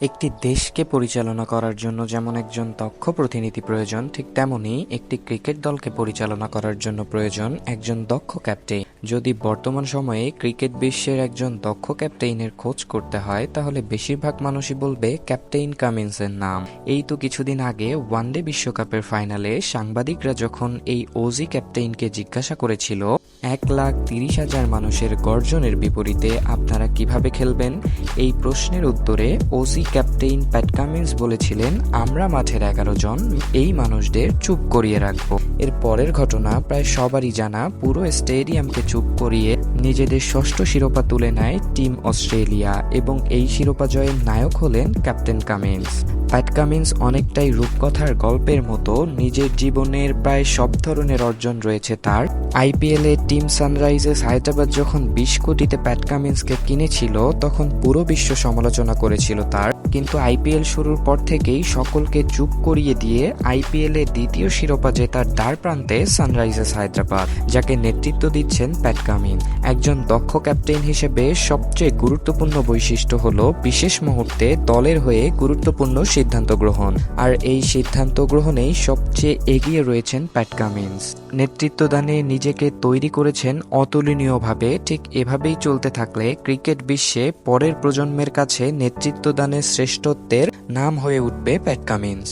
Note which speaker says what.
Speaker 1: একটি দেশকে পরিচালনা করার জন্য যেমন একজন দক্ষ প্রতিনিধি প্রয়োজন, ঠিক তেমনই একটি ক্রিকেট দলকে পরিচালনা করার জন্য প্রয়োজন একজন দক্ষ ক্যাপ্টেন যদি বর্তমান সময়ে ক্রিকেট বিশ্বের একজন দক্ষ ক্যাপ্টেইনের খোঁজ করতে হয়, তাহলে বেশিরভাগ মানুষই বলবে ক্যাপ্টেইন কামিন্সের নাম। এই তো কিছুদিন আগে ওয়ানডে বিশ্বকাপের ফাইনালে সাংবাদিকরা যখন এই ওজি ক্যাপ্টেইনকে জিজ্ঞাসা করেছিল এক লাখ তিরিশ হাজার মানুষের গর্জনের বিপরীতে আপনারা কীভাবে খেলবেন? এই প্রশ্নের উত্তরে ওজি ক্যাপ্টেইন প্যাট কামিন্স বলেছিলেন, আমরা মাঠের এগারো জন, এই মানুষদের চুপ করিয়ে রাখব। এর পরের ঘটনা প্রায় সবারই জানা, পুরো স্টেডিয়ামকে চুপ করিয়ে নিজেদের ষষ্ঠ শিরোপা তুলে নেয় টিম অস্ট্রেলিয়া এবং এই শিরোপা জয়ের নায়ক হলেন ক্যাপ্টেন কামিন্স। প্যাট কামিন্স অনেকটাই রূপকথার গল্পের মতো নিজের জীবনের প্রায় সব ধরনের অর্জন রয়েছে তার। আইপিএল টিম সানরাইজার্স হায়দ্রাবাদ যখন বিশ কোটিতে প্যাট কামিন্সকে কিনেছিল, তখন পুরো বিশ্ব সমালোচনা করেছিল তার। কিন্তু আইপিএল শুরুর পর থেকেই সকলকে চুপ করিয়ে দিয়ে আইপিএল দ্বিতীয় শিরোপা জেতার দ্বার প্রান্তে সানরাইজার্স হায়দ্রাবাদ, যাকে নেতৃত্ব দিচ্ছেন প্যাট কামিন একজন দক্ষ ক্যাপ্টেন হিসেবে সবচেয়ে গুরুত্বপূর্ণ বৈশিষ্ট্য হল, বিশেষ মুহূর্তে দলের হয়ে গুরুত্বপূর্ণ সিদ্ধান্ত গ্রহণ। আর এই সিদ্ধান্ত গ্রহণেই সবচেয়ে এগিয়ে রয়েছেন প্যাট কামিন্স। নেতৃত্বদানে নিজেকে তৈরি করেছেন অতুলনীয়ভাবে, ঠিক এভাবেই চলতে থাকলে ক্রিকেট বিশ্বে পরের প্রজন্মের কাছে নেতৃত্বদানের শ্রেষ্ঠত্বের নাম হয়ে উঠবে প্যাট কামিন্স।